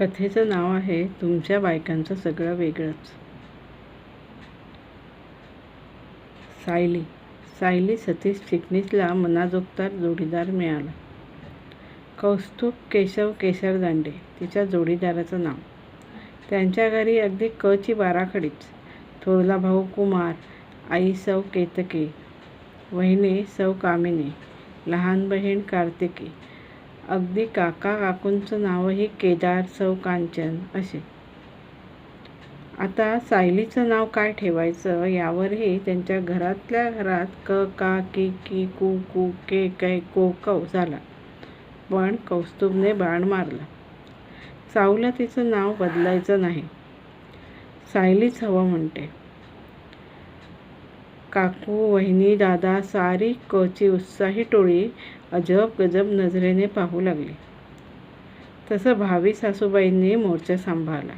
कथेचं नाव आहे तुमच्या बायकांचं सगळं वेगळंच. सायली. सायली सतीश चिटणीसला मनाजोगदार जोडीदार मिळाला. कौस्तुभ केशव केशर दांडे तिच्या जोडीदाराचं नाव. त्यांच्या घरी अगदी कची बाराखडीच. थोरला भाऊ कुमार आई सौ केतके वहिने सौ कामिनी लहान बहीण कार्तिकी अगदी काका काकूंचं नावही केदार सौ कांचन असे. आता सायलीचं नाव काय ठेवायचं यावरही त्यांच्या घरातल्या घरात क का की की कू कू के कै को कौ झाला. पण कौस्तुभने बाण मारला. साऊला तिचं नाव बदलायचं नाही. सायलीच हवं म्हणते. काकू वहिनी दादा सारी कची उत्साही टोळी अजब गजब नजरेने पाहू लागली. तसं भावी सासूबाईंनी मोर्चा सांभाळला.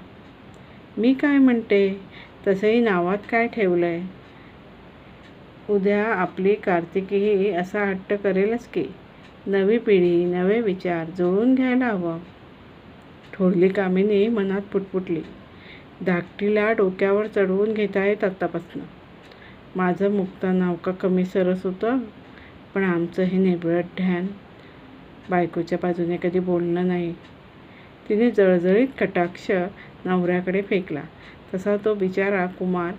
मी काय म्हणते? तसंही नावात काय ठेवलं आहे उद्या आपली कार्तिकीही असा हट्ट करेलच की नवी पिढी नवे विचार जुळून घ्यायला हवं. ठोरली कामिनी मनात पुटपुटली. धाकटीला डोक्यावर चढवून घेता येत आत्तापासनं. माझं मुक्ता नाव का कमी सरस होतं पण आमचं हे नेबळट ध्यान बायकोच्या बाजूने कधी बोलणं नाही. तिने जळजळीत कटाक्ष नवऱ्याकडे फेकला. तसा तो बिचारा कुमार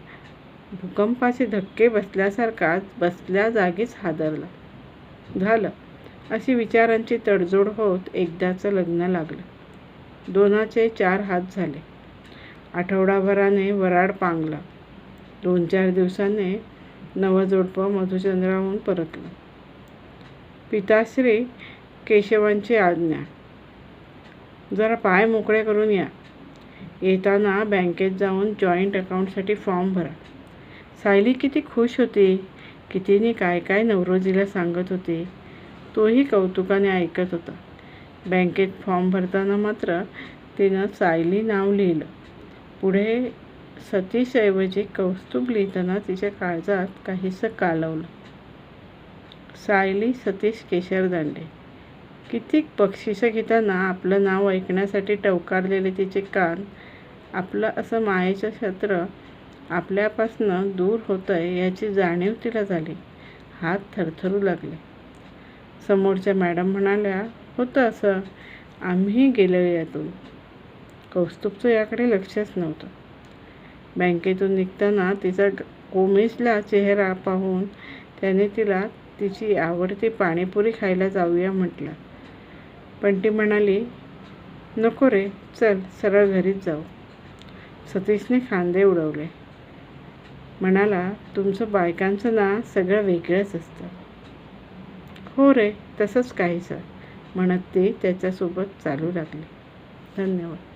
भूकंपाचे धक्के बसल्यासारखाच बसल्या जागीच हादरला. झालं. अशी विचारांची तडजोड होत एकदाचं लग्न लागलं. दोनाचे चार हात झाले. आठवडाभराने वराड पांगला. दोन चार दिवसाने नवजोडपं मधुचंद्राहून परतलं. पिताश्री केशवांची आज्ञा. जरा पाय मोकळे करून या. येताना बँकेत जाऊन जॉईंट अकाउंटसाठी फॉर्म भरा. सायली किती खुश होती. कितीने काय काय नवरोजीला सांगत होती. तोही कौतुकाने ऐकत होता. बँकेत फॉर्म भरताना मात्र तिनं सायली नाव लिहिलं. पुढे सतीशऐवजी कौस्तुभ लिहिताना तिच्या काळजात काहीसं कालवलं. सायली सतीश केशर दांडे कितीक बक्षिसं घेताना आपलं नाव ऐकण्यासाठी टवकारलेले तिचे कान आपलं असं मायेचं छत्र आपल्यापासनं दूर होतं आहे याची जाणीव तिला झाली. हात थरथरू लागले. समोरच्या मॅडम म्हणाल्या होतं असं. आम्ही गेलो यातून. कौस्तुभचं याकडे लक्षच नव्हतं. बँकेतून निघताना तिचा कोमेजला चेहरा पाहून त्याने तिला तिची आवडती पाणीपुरी खायला जाऊया म्हटलं. पण ती म्हणाली नको रे चल सरळ घरीच जाऊ. सतीशने खांदे उडवले. म्हणाला तुमचं बायकांचं ना सगळं वेगळंच असतं. हो रे तसंच काहीसं म्हणत ती त्याच्यासोबत चालू लागली धन्यवाद.